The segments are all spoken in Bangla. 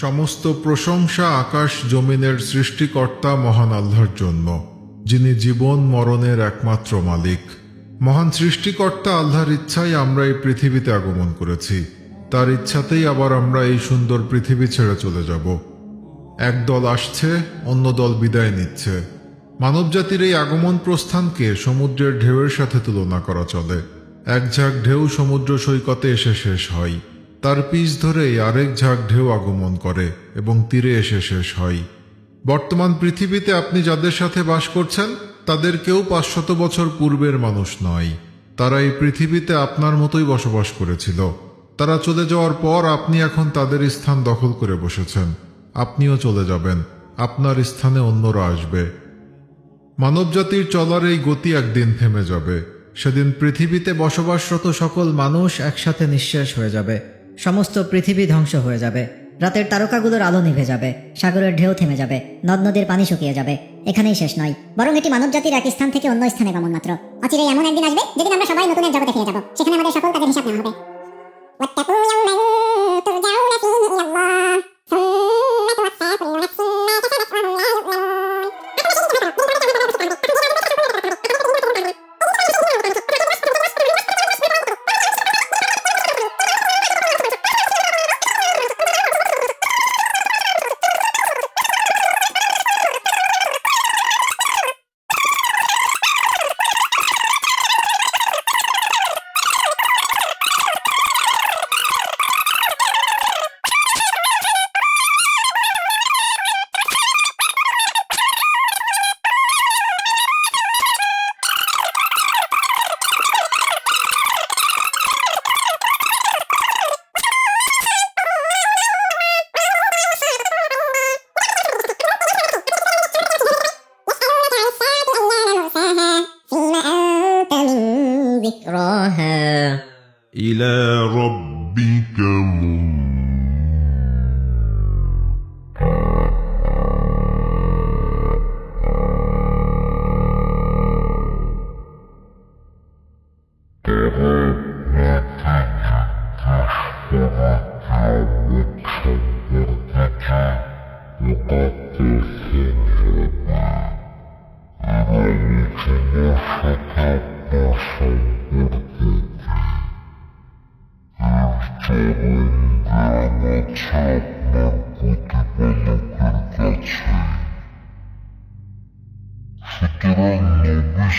সমস্ত প্রশংসা আকাশ জমিনের সৃষ্টিকর্তা মহান আল্লাহর জন্য, যিনি জীবন মরণের একমাত্র মালিক। মহান সৃষ্টিকর্তা আল্লাহর ইচ্ছাই আমরা এই পৃথিবীতে আগমন করেছি। তার ইচ্ছাতেই আবার আমরা এই সুন্দর পৃথিবী ছেড়ে চলে যাব। এক দল আসছে, অন্য দল বিদায় নিচ্ছে। মানবজাতির এই আগমন প্রস্থানকে সমুদ্রের ঢেউয়ের সাথে তুলনা করা চলে। এক ঝাঁক ঢেউ সমুদ্র সৈকতে এসে শেষ হয়। তার পিছ ধরেই আরেক ঝাঁক ঢেউ আগমন করে এবং তীরে এসে শেষ হয়। বর্তমান পৃথিবীতে আপনি যাদের সাথে বাস করছেন, তাদের কেউ পাঁচশত বছর পূর্বের মানুষ নয়। তারা এই পৃথিবীতে আপনার মতোই বসবাস করেছিল। তারা চলে যাওয়ার পর আপনি এখন তাদের স্থান দখল করে বসেছেন। আপনিও চলে যাবেন। আপনার স্থানে অন্যরা আসবে। মানবজাতির চলার এই গতি একদিন থেমে যাবে। সেদিন পৃথিবীতে বসবাসরত সকল মানুষ একসাথে নিঃশেষ হয়ে যাবে। সমস্ত পৃথিবী ধ্বংস হয়ে যাবে। রাতের তারকাগুলোর আলো নিভে যাবে, সাগরের ঢেউ থেমে যাবে নদ নদীর পানি শুকিয়ে যাবে। এখানেই শেষ নয়, বরং এটি মানব জাতির এক স্থান থেকে অন্য স্থানে গমন মাত্র। অচিরে এমন একদিন আসবে যেদিন আমরা সবাই নতুন এক জগতে ফিরে যাব, সেখানে আমাদের সকল কাজের হিসাব নেওয়া হবে।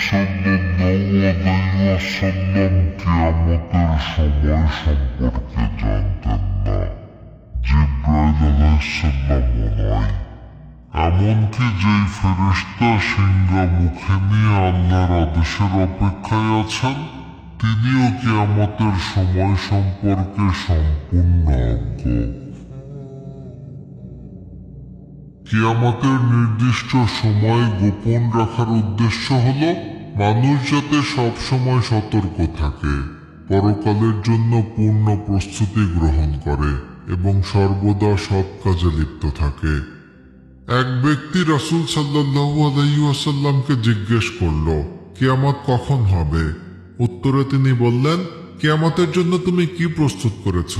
Senden ne olayı senden kıyamet her şamay şampor gecenden. এমনকি যেই ফেরেশতা সিংহা মুখে নিয়ে আল্লাহর আদেশের অপেক্ষায় আছেন, তিনিও কিয়ামতের সময় সম্পর্কে সম্পূর্ণ অজ্ঞ। কিয়ামতের নির্দিষ্ট সময় গোপন রাখার উদ্দেশ্য হল মানুষ যাতে সব সময় সতর্ক থাকে। পরকালের জন্য পূর্ণ প্রস্তুতি গ্রহণ করে এবং সর্বদা সৎ কাজে লিপ্ত থাকে। এক ব্যক্তি রাসূল সাল্লাল্লাহু আলাইহি ওয়াসাল্লামকে জিজ্ঞেস করল, কেয়ামত কখন হবে? উত্তরে তিনি বললেন, কেয়ামতের জন্য তুমি কি প্রস্তুত করেছ?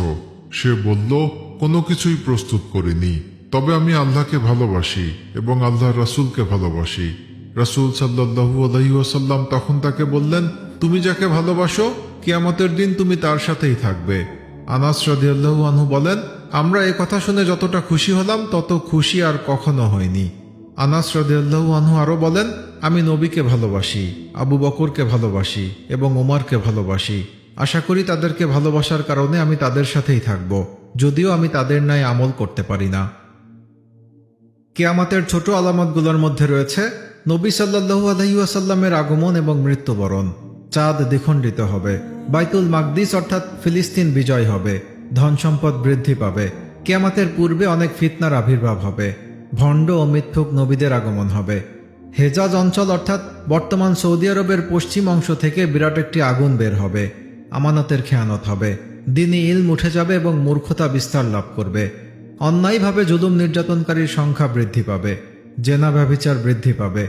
সে বলল, কোনো কিছুই প্রস্তুত করিনি, তবে আমি আল্লাহকে ভালোবাসি এবং আল্লাহ রাসূলকে ভালোবাসি। রাসূল সাল্লাল্লাহু আলাইহি ওয়াসাল্লাম তখন তাকে বললেন, তুমি যাকে ভালোবাসো কিয়ামতের দিন তুমি তার সাথেই থাকবে। আনাস রাদিয়াল্লাহু আনহু বলেন, আমরা এ কথা শুনে যতটা খুশি হলাম, তত খুশি আর কখনো হয়নি। আনাস রাদিয়াল্লাহু আনহু আরও বলেন, আমি নবীকে ভালোবাসি, আবু বকরকে ভালোবাসি এবং ওমরকে ভালোবাসি। আশা করি তাদেরকে ভালোবাসার কারণে আমি তাদের সাথেই থাকব, যদিও আমি তাদের ন্যায় আমল করতে পারি না। কেয়ামাতের ছোট আলামতগুলোর মধ্যে রয়েছে নবী সাল্লাহু আলহিউসাল্লামের আগমন এবং মৃত্যুবরণ। চাঁদ দ্বিখণ্ডিত হবে। বাইতুল মাকদিস অর্থাৎ ফিলিস্তিন বিজয় হবে। ধন সম্পদ বৃদ্ধি পাবে। কেয়ামাতের পূর্বে অনেক ফিতনার আবির্ভাব হবে। ভণ্ড ও মিথ্যুক নবীদের আগমন হবে। হেজাজ অঞ্চল অর্থাৎ বর্তমান সৌদি আরবের পশ্চিম অংশ থেকে বিরাট একটি আগুন বের হবে। আমানতের খেয়ানত হবে। দিনই ইলম উঠে যাবে এবং মূর্খতা বিস্তার লাভ করবে। অন্যায়ভাবে জুলুম নির্যাতনকারীর সংখ্যা বৃদ্ধি পাবে। জেনা ব্যভিচার বৃদ্ধি পাবে।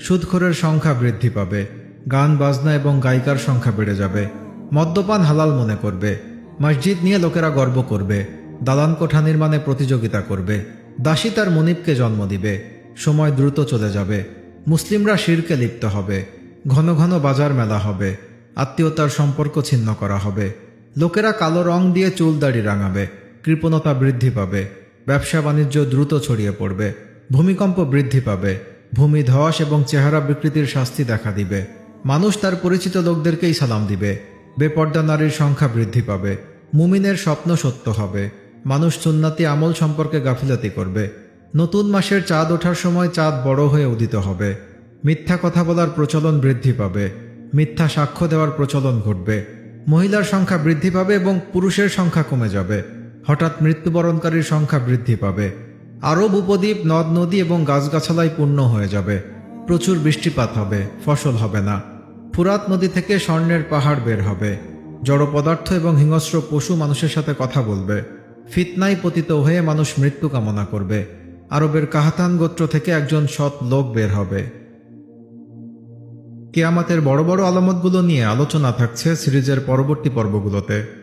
সুদখোরের সংখ্যা বৃদ্ধি পাবে। গান, বাজনা এবং গায়িকার সংখ্যা বেড়ে যাবে। মদ্যপান হালাল মনে করবে। মসজিদ নিয়ে লোকেরা গর্ব করবে। দালান কোঠা নির্মাণে প্রতিযোগিতা করবে। দাসী তার মনিবকে জন্ম দিবে। সময় দ্রুত চলে যাবে। মুসলিমরা শিরকে লিপ্ত হবে। ঘন ঘন বাজার মেলা হবে। আত্মীয়তার সম্পর্ক ছিন্ন করা হবে। লোকেরা কালো রং দিয়ে চুল দাড়ি রাঙাবে। কৃপণতা বৃদ্ধি পাবে। ব্যবসা বাণিজ্য দ্রুত ছড়িয়ে পড়বে। ভূমিকম্প বৃদ্ধি পাবে। ভূমি ধস এবং চেহারা বিকৃতির শাস্তি দেখা দিবে। মানুষ তার পরিচিত লোকদেরকেই সালাম দিবে। বেপর্দা নারীর সংখ্যা বৃদ্ধি পাবে। মুমিনের স্বপ্ন সত্য হবে। মানুষ সুন্নাতি আমল সম্পর্কে গাফিলতি করবে। নতুন মাসের চাঁদ ওঠার সময় চাঁদ বড় হয়ে উদিত হবে। মিথ্যা কথা বলার প্রচলন বৃদ্ধি পাবে। মিথ্যা সাক্ষ্য দেওয়ার প্রচলন ঘটবে। মহিলার সংখ্যা বৃদ্ধি পাবে এবং পুরুষের সংখ্যা কমে যাবে। হঠাৎ মৃত্যুবরণকারীর সংখ্যা বৃদ্ধি পাবে। আরব উপদ্বীপ, নদ, নদী এবং গাছগাছালায় পূর্ণ হয়ে যাবে। প্রচুর বৃষ্টিপাত হবে। ফসল হবে না। ফুরাত নদী থেকে স্বর্ণের পাহাড় বের হবে। জড় পদার্থ এবং হিংস্র পশু মানুষের সাথে কথা বলবে। ফিতনায় পতিত হয়ে মানুষ মৃত্যু কামনা করবে। আরবের কাহাতান গোত্র থেকে একজন সৎ লোক বের হবে। কেয়ামাতের বড় বড় আলামতগুলো নিয়ে আলোচনা থাকছে সিরিজের পরবর্তী পর্বগুলোতে।